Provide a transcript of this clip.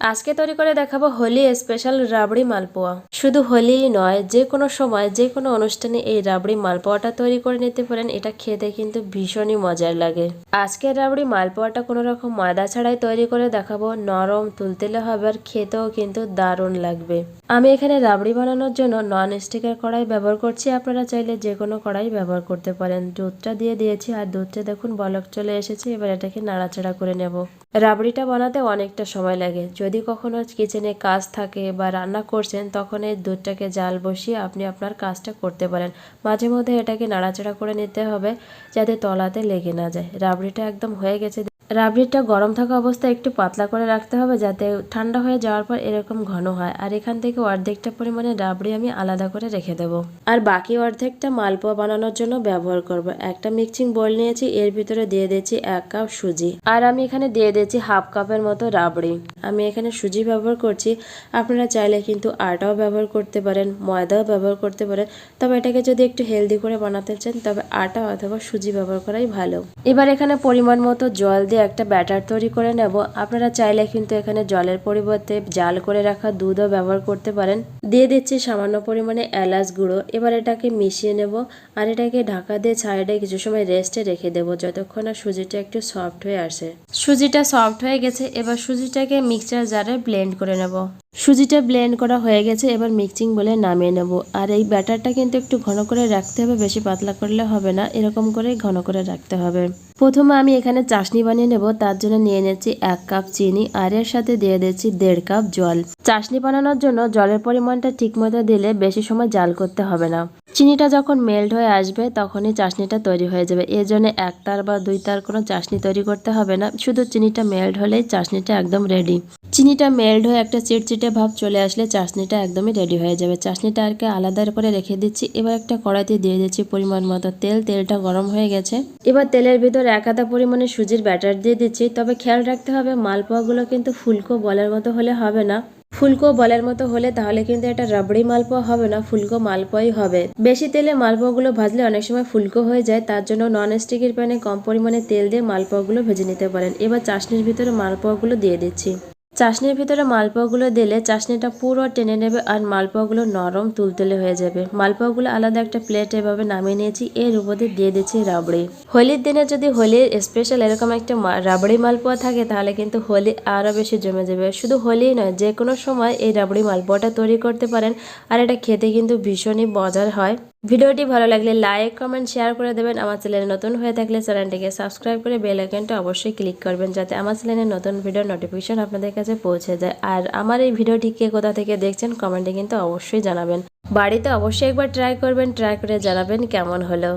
আজকে তৈরি করে দেখাবো হোলি স্পেশাল রাবড়ি মালপোয়া। শুধু হোলিই নয়, যে কোনো সময়, যে কোনো অনুষ্ঠানে এই রাবড়ি মালপোয়াটা তৈরি করে নিতে পারেন। এটা খেতে কিন্তু ভীষণই মজার লাগে। আজকের রাবড়ি মালপোয়াটা কোনো রকম ময়দা ছাড়াই তৈরি করে দেখাবো। নরম, তুলতেলে হবে আর খেতেও কিন্তু দারুণ লাগবে। আমি এখানে রাবড়ি বানানোর জন্য নন স্টিকের কড়াই ব্যবহার করছি। আপনারা চাইলে যে কোনো কড়াই ব্যবহার করতে পারেন। দুধটা দিয়ে দিয়েছি আর দুধটা দেখুন বলক চলে এসেছে। এবার এটাকে নাড়াচাড়া করে নেব। রাবড়িটা বানাতে অনেকটা সময় লাগে। যদি কখনো কিচেনে কাজ থাকে বা রান্না করছেন, তখন এই দুধটাকে জাল বসিয়ে আপনি আপনার কাজটা করতে পারেন। মাঝে মধ্যে এটাকে নাড়াচাড়া করে নিতে হবে যাতে তলাতে লেগে না যায়। রাবড়িটা একদম হয়ে গেছে রাবড়িটা গরম থাকা অবস্থায় একটু পাতলা করে রাখতে হবে যাতে ঠান্ডা হয়ে যাওয়ার পর এরকম ঘন হয়। আর এখান থেকে অর্ধেকটা পরিমাণে রাবড়ি আমি আলাদা করে রেখে দেব। আর বাকি অর্ধেকটা মালপোয়া বানানোর জন্য ব্যবহার করব। একটা মিক্সিং বোল নিয়েছি, এর ভিতরে দিয়ে দিয়েছি এক কাপ সুজি। আর আমি এখানে দিয়ে দিয়েছি হাফ কাপের মতো রাবড়ি। আমি এখানে সুজি ব্যবহার করছি। আপনারা চাইলে কিন্তু আটাও ব্যবহার করতে পারেন, ময়দাও ব্যবহার করতে পারেন। তবে এটাকে যদি একটু হেলদি করে বানাতে চান, তবে আটা অথবা সুজি ব্যবহার করাই ভালো। এবার এখানে পরিমাণ মতো জল দিয়ে একটা ব্যাটার তৈরি করে নেব। আপনারা চাইলে কিন্তু এখানে জলের পরিবর্তে জাল করে রাখা দুধও ব্যবহার করতে পারেন। দিয়ে দিচ্ছি সামান্য পরিমাণে এলাচ গুঁড়ো। এবার এটাকে মিশিয়ে নেব আর এটাকে ঢাকা দিয়ে ছাইডে কিছু সময় রেস্টে রেখে দেবো যতক্ষণ না সুজিটা একটু সফট হয়ে আসে। সুজিটা সফট হয়ে গেছে। এবার সুজিটাকে মিক্সচার জারে ব্লেন্ড করে নেব। সুজিটা ব্লেন্ড করা হয়ে গেছে, এবার মিক্সিং বলে নামিয়ে নেব। আর এই ব্যাটারটা কিন্তু একটু ঘন করে রাখতে হবে, বেশি পাতলা করলে হবে না, এরকম করে ঘন করে রাখতে হবে। প্রথমে আমি এখানে চাশনি বানিয়ে নেব, তার জন্য নিয়ে নিচ্ছি এক কাপ চিনি, আর এর সাথে দিয়ে দিচ্ছি দেড় কাপ জল। চাশনি বানানোর জন্য জলের পরিমাণটা ঠিকমতো দিলে বেশি সময় জাল করতে হবে না। চিনিটা যখন মেল্ট হয়ে আসবে, তখনই চাশনিটা তৈরি হয়ে যাবে। এর জন্য এক তার বা দুই তার কোনো চাশনি তৈরি করতে হবে না, শুধু চিনিটা মেল্ট হলেই চাশনিটা একদম রেডি চিনিটা মেল্ট হয়ে একটা চিটচিটে ভাব চলে আসলে চাশনিটা একদমই রেডি হয়ে যাবে। চাশনিটা আরকে আলাদা করে রেখে দিচ্ছি। এবার একটা কড়াইতে দিয়ে দিচ্ছি পরিমাণ মতো তেল। তেলটা গরম হয়ে গেছে। এবার তেলের ভিতর এক আধা পরিমাণে সুজির ব্যাটার দিয়ে দিচ্ছি। তবে খেয়াল রাখতে হবে, মালপোয়াগুলো কিন্তু ফুলকো বলের মতো হলে হবে না। ফুলকো বলের মতো হলে তাহলে কিন্তু এটা রাবড়ি মালপোয়া হবে না, ফুলকো মালপোয়াই হবে। বেশি তেলে মালপোয়াগুলো ভাজলে অনেক সময় ফুলকো হয়ে যায়। তার জন্য নন স্টিকের প্যানে কম পরিমাণে তেল দিয়ে মালপোয়াগুলো ভেজে নিতে পারেন। এবার চাশনির ভিতরে মালপোয়াগুলো দিয়ে দিচ্ছি। চাশনির ভিতরে মালপোয়াগুলো দিলে চাশনিটা পুরো টেনে নেবে আর মালপোয়াগুলো নরম তুলতুলে হয়ে যাবে। মালপোয়াগুলো আলাদা একটা প্লেট এভাবে নামিয়ে নিয়েছি, এর উপরে দিয়ে দিচ্ছি রাবড়ি। হোলির দিনে যদি হোলির স্পেশাল এরকম একটা রাবড়ি মালপোয়া থাকে, তাহলে কিন্তু হোলি আরও বেশি জমে যাবে। শুধু হোলি নয় যে কোনো সময় এই রাবড়ি মালপোয়াটা তৈরি করতে পারেন, আর এটা খেতে কিন্তু ভীষণই মজার হয়। ভিডিওটি ভালো লাগলে লাইক কমেন্ট শেয়ার করে দেবেন। আমার চ্যানেলে নতুন হয়ে থাকলে চ্যানেলটিকে সাবস্ক্রাইব করে বেল আইকনটা অবশ্যই ক্লিক করবেন, যাতে আমার চ্যানেলে নতুন ভিডিও নোটিফিকেশন আপনাদের কাছে পৌঁছে যায়। আর আমার এই ভিডিওটি কে কোথা থেকে দেখছেন কমেন্টে কিন্তু অবশ্যই জানাবেন। বাড়িতে অবশ্যই একবার ট্রাই করবেন ট্রাই করে জানাবেন কেমন হলো।